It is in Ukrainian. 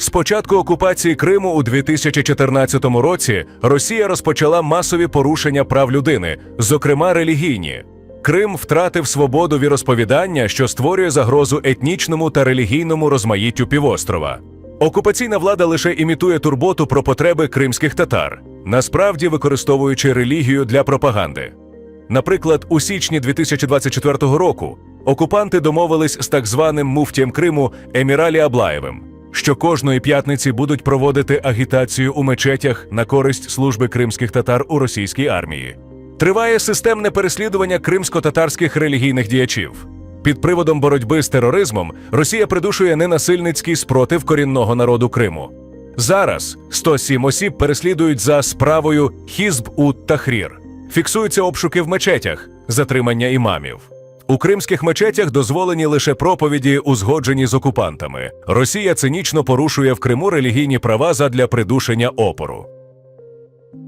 З початку окупації Криму у 2014 році Росія розпочала масові порушення прав людини, зокрема релігійні. Крим втратив свободу віросповідання, що створює загрозу етнічному та релігійному розмаїттю півострова. Окупаційна влада лише імітує турботу про потреби кримських татар, насправді використовуючи релігію для пропаганди. Наприклад, у січні 2024 року окупанти домовились з так званим муфтієм Криму Еміралі Аблаєвим, що кожної п'ятниці будуть проводити агітацію у мечетях на користь служби кримських татар у російській армії. Триває системне переслідування кримсько-татарських релігійних діячів. Під приводом боротьби з тероризмом Росія придушує ненасильницький спротив корінного народу Криму. Зараз 107 осіб переслідують за справою Хізб ут Тахрір. Фіксуються обшуки в мечетях, затримання імамів. У кримських мечетях дозволені лише проповіді, узгоджені з окупантами. Росія цинічно порушує в Криму релігійні права задля придушення опору.